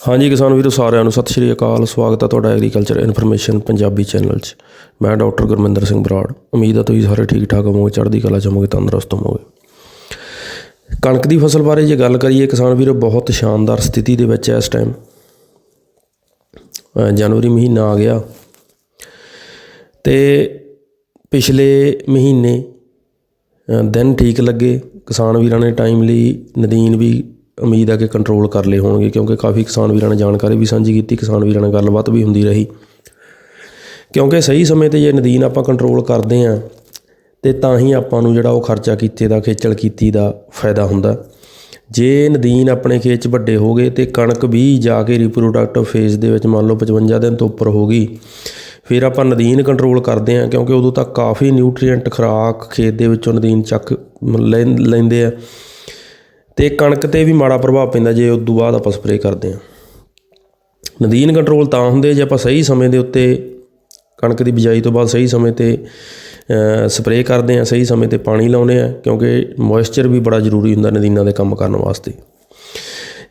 ਹਾਂਜੀ ਕਿਸਾਨ ਵੀਰੋ, ਸਾਰਿਆਂ ਨੂੰ ਸਤਿ ਸ਼੍ਰੀ ਅਕਾਲ। ਸਵਾਗਤ ਹੈ ਤੁਹਾਡਾ ਐਗਰੀਕਲਚਰ ਇਨਫੋਰਮੇਸ਼ਨ ਪੰਜਾਬੀ ਚੈਨਲ 'ਚ। ਮੈਂ ਡਾਕਟਰ ਗੁਰਮਿੰਦਰ ਸਿੰਘ ਬਰਾੜ। ਉਮੀਦ ਹੈ ਤੁਸੀਂ ਸਾਰੇ ਠੀਕ ਠਾਕ ਹੋਵੋਗੇ, ਚੜ੍ਹਦੀ ਕਲਾ 'ਚ ਹੋਵੋਗੇ, ਤੰਦਰੁਸਤ ਹੋਵੋਗੇ। ਕਣਕ ਦੀ ਫਸਲ ਬਾਰੇ ਜੇ ਗੱਲ ਕਰੀਏ, ਕਿਸਾਨ ਵੀਰੋ, ਬਹੁਤ ਸ਼ਾਨਦਾਰ ਸਥਿਤੀ ਦੇ ਵਿੱਚ ਹੈ ਇਸ ਟਾਈਮ ਜਨਵਰੀ ਮਹੀਨਾ ਆ ਗਿਆ। ਤੇ ਪਿਛਲੇ ਮਹੀਨੇ ਦਿਨ ਠੀਕ ਲੱਗੇ। ਕਿਸਾਨ ਵੀਰਾਂ ਨੇ ਟਾਈਮਲੀ ਨਦੀਨ ਵੀ ਉਮੀਦ ਹੈ ਕਿ ਕੰਟਰੋਲ ਕਰ ਲਏ ਹੋਣਗੇ, ਕਿਉਂਕਿ ਕਾਫੀ ਕਿਸਾਨ ਵੀਰਾਂ ਨੇ ਜਾਣਕਾਰੀ ਵੀ ਸਾਂਝੀ ਕੀਤੀ, ਕਿਸਾਨ ਵੀਰਾਂ ਨਾਲ ਗੱਲਬਾਤ ਵੀ ਹੁੰਦੀ ਰਹੀ। ਕਿਉਂਕਿ ਸਹੀ ਸਮੇਂ ਤੇ ਜੇ ਨਦੀਨ ਆਪਾਂ ਕੰਟਰੋਲ ਕਰਦੇ ਆਂ ਤੇ ਤਾਂ ਹੀ ਆਪਾਂ ਨੂੰ ਜਿਹੜਾ ਉਹ ਖਰਚਾ ਕੀਤੇ ਦਾ, ਖੇਚਲ ਕੀਤੀ ਦਾ ਫਾਇਦਾ ਹੁੰਦਾ। ਜੇ ਨਦੀਨ ਆਪਣੇ ਖੇਤ 'ਚ ਵੱਡੇ ਹੋ ਗਏ ਤੇ ਕਣਕ ਵੀ ਜਾ ਕੇ ਰਿਪਰੋਡਕਟਿਵ ਫੇਜ਼ ਦੇ ਵਿੱਚ ਮੰਨ ਲਓ 55 ਦਿਨ ਤੋਂ ਉੱਪਰ ਹੋ ਗਈ, ਫਿਰ ਆਪਾਂ ਨਦੀਨ ਕੰਟਰੋਲ ਕਰਦੇ ਆਂ ਕਿਉਂਕਿ ਉਦੋਂ ਤੱਕ ਕਾਫੀ ਨਿਊਟ੍ਰੀਐਂਟ ਖੁਰਾਕ ਖੇਤ ਦੇ ਵਿੱਚੋਂ ਨਦੀਨ ਚੱਕ ਲੈ- ਲੈਂਦੇ ਆ। ਤੇ ਕਣਕ ਤੇ ਵੀ ਮਾੜਾ ਪ੍ਰਭਾਵ ਪੈਂਦਾ ਜੇ ਉਸ ਤੋਂ ਬਾਅਦ ਆਪਾਂ ਸਪਰੇਅ ਕਰਦੇ ਹਾਂ। ਨਦੀਨ ਕੰਟਰੋਲ ਤਾਂ ਹੁੰਦੇ ਜੇ ਆਪਾਂ ਸਹੀ ਸਮੇਂ ਦੇ ਉੱਤੇ ਕਣਕ ਦੀ ਬਿਜਾਈ ਤੋਂ ਬਾਅਦ ਸਹੀ ਸਮੇਂ ਤੇ ਸਪਰੇਅ ਕਰਦੇ ਹਾਂ, ਸਹੀ ਸਮੇਂ ਤੇ ਪਾਣੀ ਲਾਉਂਦੇ ਆ ਕਿਉਂਕਿ ਮੋਇਸਚਰ ਵੀ ਬੜਾ ਜ਼ਰੂਰੀ ਹੁੰਦਾ ਨਦੀਨਾਂ ਦੇ ਕੰਮ ਕਰਨ ਵਾਸਤੇ।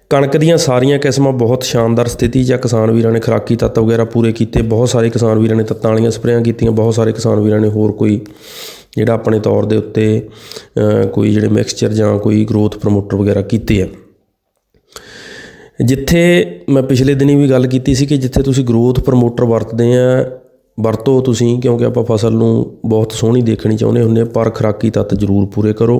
ਕਣਕ ਦੀਆਂ ਸਾਰੀਆਂ ਕਿਸਮਾਂ ਬਹੁਤ ਸ਼ਾਨਦਾਰ ਸਥਿਤੀ ਜਾਂ ਕਿਸਾਨ ਵੀਰਾਂ ਨੇ ਖੁਰਾਕੀ ਤੱਤ ਵਗੈਰਾ ਪੂਰੇ ਕੀਤੇ, ਬਹੁਤ ਸਾਰੇ ਕਿਸਾਨ ਵੀਰਾਂ ਨੇ ਤੱਤਾਂ ਵਾਲੀਆਂ ਸਪਰੇਆਂ ਕੀਤੀਆਂ, ਬਹੁਤ ਸਾਰੇ ਕਿਸਾਨ ਵੀਰਾਂ ਨੇ ਹੋਰ ਕੋਈ ਜਿਹੜਾ ਆਪਣੇ ਤੌਰ ਦੇ ਉੱਤੇ ਕੋਈ ਜਿਹੜੇ ਮਿਕਸਚਰ ਜਾਂ ਕੋਈ ਗਰੋਥ ਪ੍ਰਮੋਟਰ ਵਗੈਰਾ ਕੀਤੇ ਆ। ਜਿੱਥੇ ਮੈਂ ਪਿਛਲੇ ਦਿਨੀ ਵੀ ਗੱਲ ਕੀਤੀ ਸੀ ਕਿ ਜਿੱਥੇ ਤੁਸੀਂ ਗਰੋਥ ਪ੍ਰਮੋਟਰ ਵਰਤਦੇ ਆ, ਵਰਤੋ ਤੁਸੀਂ, ਕਿਉਂਕਿ ਆਪਾਂ ਫਸਲ ਨੂੰ ਬਹੁਤ ਸੋਹਣੀ ਦੇਖਣੀ ਚਾਹੁੰਦੇ ਹੁੰਦੇ ਆ, ਪਰ ਖੁਰਾਕੀ ਤੱਤ ਜ਼ਰੂਰ ਪੂਰੇ ਕਰੋ।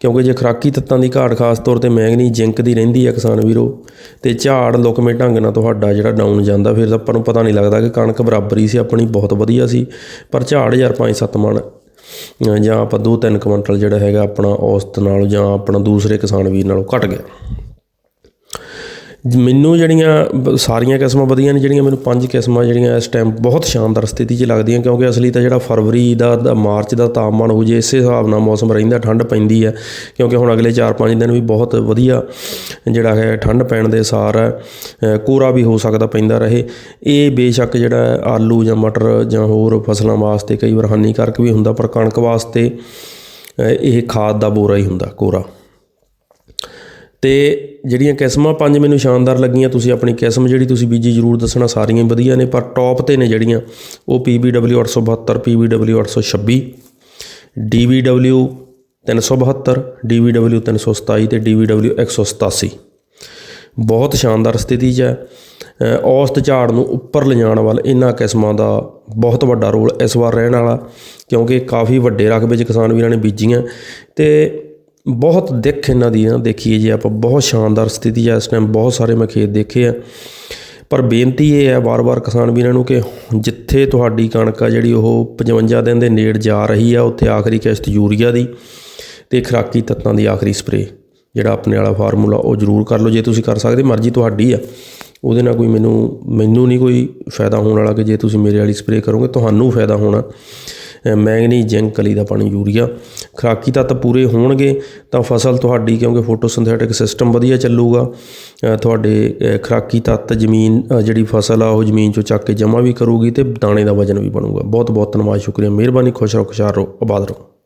ਕਿਉਂਕਿ ਜੇ ਖੁਰਾਕੀ ਤੱਤਾਂ ਦੀ ਘਾਟ, ਖਾਸ ਤੌਰ ਤੇ ਮੈਂਗਨੀ ਜ਼ਿੰਕ ਦੀ ਰਹਿੰਦੀ ਹੈ ਕਿਸਾਨ ਵੀਰੋ, ਤੇ ਝਾੜ ਲੁਕਵੇਂ ਢੰਗ ਨਾਲ ਤੁਹਾਡਾ ਜਿਹੜਾ ਡਾਊਨ ਜਾਂਦਾ, ਫਿਰ ਤਾਂ ਆਪਾਂ ਨੂੰ ਪਤਾ ਨਹੀਂ ਲੱਗਦਾ ਕਿ ਕਣਕ ਬਰਾਬਰ ਹੀ ਸੀ, ਆਪਣੀ ਬਹੁਤ ਵਧੀਆ ਸੀ, ਪਰ ਝਾੜ ਯਾਰ 5-7 ਮਣ ਜਾਂ ਆਪਾਂ 2-3 ਕੁਇੰਟਲ ਜਿਹੜਾ ਹੈਗਾ ਆਪਣਾ ਔਸਤ ਨਾਲੋਂ ਜਾਂ ਆਪਣਾ ਦੂਸਰੇ ਕਿਸਾਨ ਵੀਰ ਨਾਲੋਂ ਘਟ ਗਿਆ। ਮੈਨੂੰ ਜਿਹੜੀਆਂ ਬ- ਸਾਰੀਆਂ ਕਿਸਮਾਂ ਵਧੀਆ ਨੇ ਜਿਹੜੀਆਂ ਮੈਨੂੰ ਪੰਜ ਕਿਸਮਾਂ ਜਿਹੜੀਆਂ ਇਸ ਟਾਈਮ ਬਹੁਤ ਸ਼ਾਨਦਾਰ ਸਥਿਤੀ 'ਚ ਲੱਗਦੀਆਂ ਕਿਉਂਕਿ ਅਸਲੀ ਤਾਂ ਜਿਹੜਾ ਫਰਵਰੀ ਦਾ ਦਾ ਮਾਰਚ ਦਾ ਤਾਪਮਾਨ ਹੋ ਜੇ ਇਸੇ ਹਿਸਾਬ ਨਾਲ ਮੌਸਮ ਰਹਿੰਦਾ ਠੰਡ ਪੈਂਦੀ ਹੈ ਕਿਉਂਕਿ ਹੁਣ ਅਗਲੇ 4-5 ਦਿਨ ਵੀ ਬਹੁਤ ਵਧੀਆ ਜਿਹੜਾ ਹੈ ਠੰਡ ਪੈਣ ਦੇ ਸਾਰ ਹੈ ਅ, ਕੋਰਾ ਵੀ ਹੋ ਸਕਦਾ ਪੈਂਦਾ ਰਹੇ। ਇਹ ਬੇਸ਼ੱਕ ਜਿਹੜਾ ਆਲੂ ਜਾਂ ਮਟਰ ਜਾਂ ਹੋਰ ਫਸਲਾਂ ਵਾਸਤੇ ਕਈ ਵਾਰ ਹਾਨੀਕਾਰਕ ਵੀ ਹੁੰਦਾ ਪਰ ਕਣਕ ਵਾਸਤੇ ਇਹ ਖਾਦ ਦਾ ਬੋਰਾ ਹੀ ਹੁੰਦਾ ਕੋਰਾ। ਤੇ ਜਿਹੜੀਆਂ ਕਿਸਮਾਂ ਪੰਜ ਮੈਨੂੰ ਸ਼ਾਨਦਾਰ ਲੱਗੀਆਂ, ਤੁਸੀਂ ਆਪਣੀ ਕਿਸਮ ਜਿਹੜੀ ਤੁਸੀਂ ਬੀਜੀ ਜ਼ਰੂਰ ਦੱਸਣਾ, ਸਾਰੀਆਂ ਹੀ ਵਧੀਆ ਨੇ, ਪਰ ਟੌਪ ਤੇ ਨੇ ਜਿਹੜੀਆਂ, ਉਹ PBW 872 PBW 826 DBW 372 DBW 327 ਤੇ DBW 187 ਬਹੁਤ ਸ਼ਾਨਦਾਰ ਸਥਿਤੀ 'ਚ ਹੈ। ਔਸਤ ਝਾੜ ਨੂੰ ਉੱਪਰ ਲਿਜਾਣ ਵੱਲ ਇਹਨਾਂ ਕਿਸਮਾਂ ਦਾ ਬਹੁਤ ਵੱਡਾ ਰੋਲ ਇਸ ਵਾਰ ਰਹਿਣ ਵਾਲਾ, ਕਿਉਂਕਿ ਕਾਫੀ ਵੱਡੇ ਰਕਬੇ 'ਚ ਕਿਸਾਨ ਵੀਰਾਂ ਨੇ ਬੀਜੀਆਂ। ਤੇ ਬਹੁਤ ਦਿੱਖ ਇਹਨਾਂ ਦੀ ਨਾ ਦੇਖੀਏ ਜੇ ਆਪਾਂ, ਬਹੁਤ ਸ਼ਾਨਦਾਰ ਸਥਿਤੀ ਆ, ਇਸ ਟਾਈਮ ਬਹੁਤ ਸਾਰੇ ਮੈਂ ਖੇਤ ਦੇਖੇ ਆ। ਪਰ ਬੇਨਤੀ ਇਹ ਹੈ ਵਾਰ-ਵਾਰ ਕਿਸਾਨ ਵੀਰਾਂ ਨੂੰ ਕਿ ਜਿੱਥੇ ਤੁਹਾਡੀ ਕਣਕ ਆ, ਜਿਹੜੀ ਉਹ 55 ਦਿਨ ਦੇ ਨੇੜ ਜਾ ਰਹੀ ਆ, ਉੱਥੇ ਆਖਰੀ ਕਿਸ਼ਤ ਯੂਰੀਆ ਦੀ ਤੇ ਖੁਰਾਕੀ ਤੱਤਾਂ ਦੀ ਆਖਰੀ ਸਪਰੇ ਜਿਹੜਾ ਆਪਣੇ ਵਾਲਾ ਫਾਰਮੂਲਾ ਉਹ ਜ਼ਰੂਰ ਕਰ ਲਓ, ਜੇ ਤੁਸੀਂ ਕਰ ਸਕਦੇ, ਮਰਜ਼ੀ ਤੁਹਾਡੀ ਆ। ਉਹਦੇ ਨਾਲ ਕੋਈ ਮੈਨੂੰ ਮੈਨੂੰ ਨਹੀਂ ਕੋਈ ਫਾਇਦਾ ਹੋਣ ਵਾਲਾ ਕਿ ਜੇ ਤੁਸੀਂ ਮੇਰੇ ਵਾਲੀ ਸਪਰੇ ਕਰੋਗੇ, ਤੁਹਾਨੂੰ ਫਾਇਦਾ ਹੋਣਾ। ਮੈਂਗਨੀ ਜ਼ਿੰਕ ਕਲੀ ਦਾ ਪਾਣੀ ਯੂਰੀਆ। ਖੁਰਾਕੀ ਤੱਤ ਪੂਰੇ ਹੋਣਗੇ ਤਾਂ ਫਸਲ ਤੁਹਾਡੀ ਕਿਉਂਕਿ ਫੋਟੋਸਿੰਥੈਟਿਕ ਸਿਸਟਮ ਵਧੀਆ ਚੱਲੂਗਾ। ਤੁਹਾਡੇ ਅ, ਖੁਰਾਕੀ ਤੱਤ ਜ਼ਮੀਨ ਜਿਹੜੀ ਫਸਲ ਆ ਉਹ ਜ਼ਮੀਨ ਚੋਂ ਚੱਕ ਕੇ ਜਮ੍ਹਾਂ ਵੀ ਕਰੂਗੀ ਤੇ ਦਾਣੇ ਦਾ ਵਜਨ ਵੀ ਬਣੂਗਾ। ਬਹੁਤ ਬਹੁਤ ਧੰਨਵਾਦ ਸ਼ੁਕਰੀਆ। ਮਿਹਰਬਾਨੀ ਖੁਸ਼ ਰਹੋ ਖੁਸ਼ਹਾਲ ਰਹੋ ਆਬਾਦ ਰਹੋ।